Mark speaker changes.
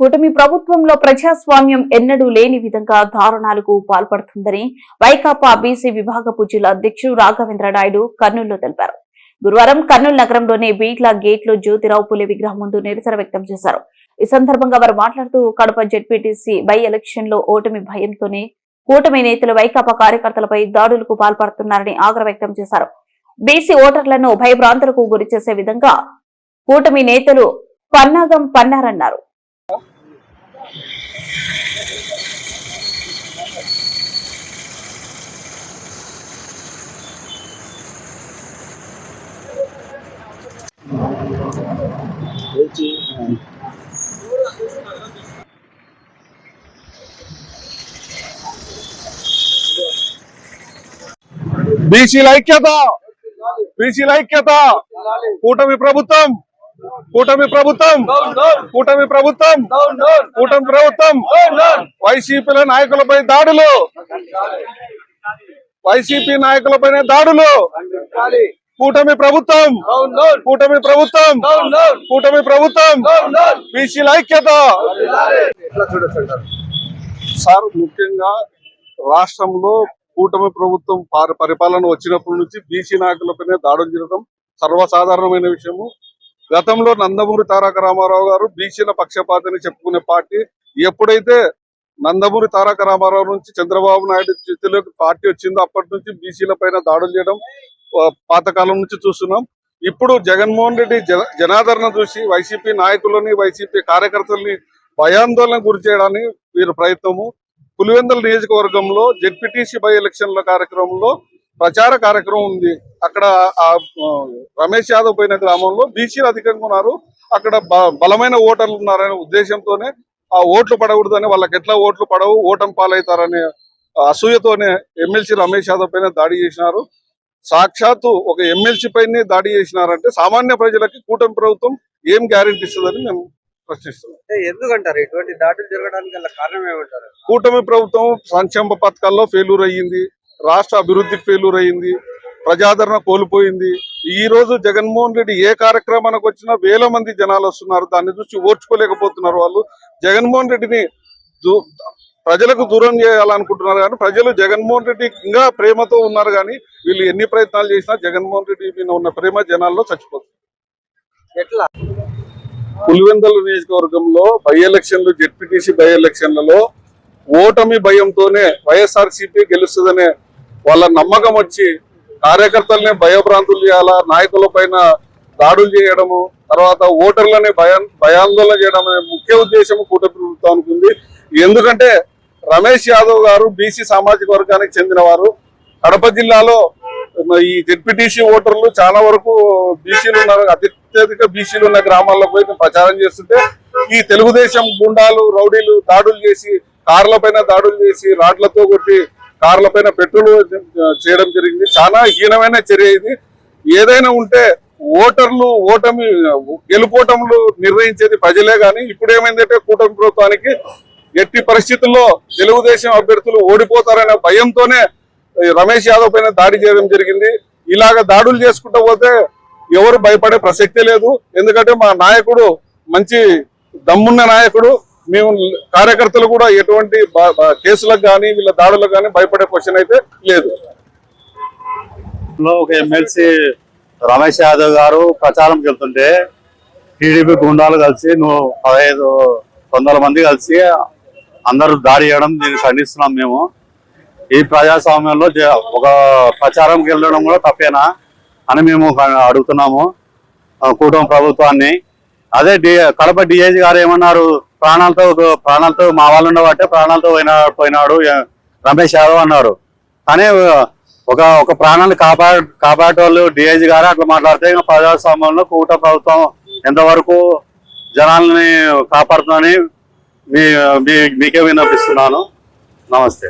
Speaker 1: కూటమి ప్రభుత్వంలో ప్రజాస్వామ్యం ఎన్నడూ లేని విధంగా దారుణాలకు పాల్పడుతుందని వైకాపా బీసీ విభాగపు జిల్లా అధ్యక్షుడు రాఘవేంద్ర నాయుడు కర్నూలులో తెలిపారు. గురువారం కర్నూలు నగరంలోని బీట్ల గేట్లో జ్యోతిరావు పులే విగ్రహం ముందు నిరసన వ్యక్తం చేశారు. ఈ సందర్భంగా వారు మాట్లాడుతూ కడప జెడ్పీటీసీ బై ఎలక్షన్లో ఓటమి భయంతోనే కూటమి నేతలు వైకాపా కార్యకర్తలపై దాడులకు పాల్పడుతున్నారని ఆగ్రహ వ్యక్తం చేశారు. బీసీ ఓటర్లను భయభ్రాంతులకు గురి చేసే విధంగా కూటమి నేతలు పన్నాగం పన్నారన్నారు.
Speaker 2: బీసీల ఐక్యత బీసీల ఐక్యత కూటమి ప్రభుత్వం కూటమి ప్రభుత్వం. కూటమి ప్రభుత్వం. కూటమి ప్రభుత్వం. వైసీపీల నాయకులపై దాడులు. వైసీపీ నాయకులపైన దాడులు. కూటమి ప్రభుత్వం. కూటమి ప్రభుత్వం. కూటమి ప్రభుత్వం. బీసీల ఐక్యత. సార్ ముఖ్యంగా రాష్ట్రంలో కూటమి ప్రభుత్వం పార- పరిపాలన వచ్చినప్పటి నుంచి బీసీ నాయకులపైనే దాడులు జరగడం సర్వసాధారణమైన విషయము. గతంలో నందమూరి తారక రామారావు గారు బీసీల పక్షపాతని చెప్పుకునే పార్టీ ఎప్పుడైతే నందమూరి తారక రామారావు నుంచి చంద్రబాబు నాయుడు చేతిలోకి పార్టీ వచ్చిందో అప్పటి నుంచి బీసీల పైన దాడులు చేయడం పాతకాలం నుంచి చూస్తున్నాం. ఇప్పుడు జగన్మోహన్ రెడ్డి జన- జనాదరణ చూసి వైసీపీ నాయకులని వైసీపీ కార్యకర్తల్ని భయాందోళన గురి చేయడానికి వీరు ప్రయత్నము. పులివెందుల నియోజకవర్గంలో జెడ్పీటీసీ బై ఎలక్షన్ల కార్యక్రమంలో ప్రచార కార్యక్రమం ఉంది. అక్కడ రమేష్ యాదవ్ పోయిన గ్రామంలో బీసీలు అధికంగా ఉన్నారు. అక్కడ బలమైన ఓటర్లు ఉన్నారనే ఉద్దేశంతోనే ఆ ఓట్లు పడకూడదని వాళ్ళకి ఎట్లా ఓట్లు పడవు ఓటం పాలవుతారనే అసూయతోనే ఎమ్మెల్సీ రమేష్ యాదవ్ పైన దాడి చేసినారు. సాక్షాత్తు ఒక ఎమ్మెల్సీ పైనే దాడి చేసినారంటే సామాన్య ప్రజలకి కూటమి ప్రభుత్వం ఏం గ్యారెంటీ ఇస్తుందని మేము ప్రశ్నిస్తున్నాం.
Speaker 3: ఎందుకంటారు? ఇటువంటి దాడులు జరగడానికి కారణం ఏమంటారు?
Speaker 2: కూటమి ప్రభుత్వం సంక్షేమ పథకాల్లో ఫెయిల్యూర్ అయ్యింది. రాష్ట్ర అభివృద్ధికి ఫెయిల్యూర్ అయ్యింది ప్రజాదరణ కోల్పోయింది. ఈ రోజు జగన్మోహన్ రెడ్డి ఏ కార్యక్రమానికి వచ్చినా వేల మంది జనాలు వస్తున్నారు. దాన్ని చూసి ఓర్చుకోలేకపోతున్నారు వాళ్ళు. జగన్మోహన్ రెడ్డిని ప్రజలకు దూరం చేయాలనుకుంటున్నారు కానీ ప్రజలు జగన్మోహన్ రెడ్డి ఇంకా ప్రేమతో ఉన్నారు కానీ వీళ్ళు ఎన్ని ప్రయత్నాలు చేసినా జగన్మోహన్ రెడ్డి మీద ఉన్న ప్రేమ జనాల్లో చచ్చిపోతుంది.
Speaker 3: ఎట్లా?
Speaker 2: పులివెందుల నియోజకవర్గంలో బై ఎలక్షన్లు జెడ్పీటీసీ బై ఎలక్షన్లలో ఓటమి భయంతోనే వైఎస్ఆర్సీపీ గెలుస్తుందనే వాళ్ళ నమ్మకం వచ్చి కార్యకర్తల్ని భయభ్రాంతులు చేయాలా నాయకుల పైన దాడులు చేయడము తర్వాత ఓటర్లని భయా భయాందోళన చేయడం అనే ముఖ్య ఉద్దేశం కూటమి ప్రభుత్వానికి ఉంది. ఎందుకంటే రమేష్ యాదవ్ గారు బీసీ సామాజిక వర్గానికి చెందినవారు. కడప జిల్లాలో ఈ జెడ్పీటీసీ ఓటర్లు చాలా వరకు బీసీలు ఉన్నారు. అత్యధిక బీసీలు ఉన్న గ్రామాల్లో పోయి ప్రచారం చేస్తుంటే ఈ తెలుగుదేశం గుండాలు రౌడీలు దాడులు చేసి కార్ల పైన దాడులు చేసి రాడ్లతో కొట్టి కార్ల పైన పెట్రోల్ చేయడం జరిగింది. చాలా హీనమైన చర్య ఇది. ఏదైనా ఉంటే ఓటర్లు ఓటమి గెలుపోటములు నిర్ణయించేది ప్రజలే కానీ ఇప్పుడు ఏమైందంటే కూటమి ప్రభుత్వానికి ఎట్టి పరిస్థితుల్లో తెలుగుదేశం అభ్యర్థులు ఓడిపోతారనే భయంతోనే రమేష్ యాదవ్ పైన దాడి చేయడం జరిగింది. ఇలాగ దాడులు చేసుకుంటూ పోతే ఎవరు భయపడే ప్రసక్తే లేదు. ఎందుకంటే మా నాయకుడు మంచి దమ్మున్న నాయకుడు. మేము కార్యకర్తలు కూడా ఎటువంటి కేసులకు కానీ వీళ్ళ దాడులకు కానీ భయపడే క్వశ్చన్ అయితే లేదు.
Speaker 4: ఒక ఎమ్మెల్సీ రమేష్ యాదవ్ గారు ప్రచారంకి వెళ్తుంటే టీడీపీ గుండాలు కలిసి నువ్వు పదహైదు వందల మంది కలిసి అందరూ దాడి చేయడం దీన్ని ఖండిస్తున్నాం మేము. ఈ ప్రజాస్వామ్యంలో ఒక ప్రచారంకి వెళ్ళడం కూడా తప్పేనా అని మేము అడుగుతున్నాము. ఆ, కూటమి ప్రభుత్వాన్ని అదే డి కడప డిఐజీ గారు ఏమన్నారు? ప్రాణాలతో ప్రాణాలతో మా వాళ్ళు ఉండబట్టే ప్రాణాలతో పోయినా పోయినాడు రమేష్ యాదవ్ అన్నారు. కానీ ఒక ఒక ప్రాణాన్ని కాపా కాపాడే వాళ్ళు డిఐజీ గారు అట్లా మాట్లాడితే ఇంకా ప్రజాస్వామ్యంలో కూట ప్రభుత్వం ఎంతవరకు జనాల్ని కాపాడుతుందని మీ మీ- మీకే విన్నపిస్తున్నాను. నమస్తే.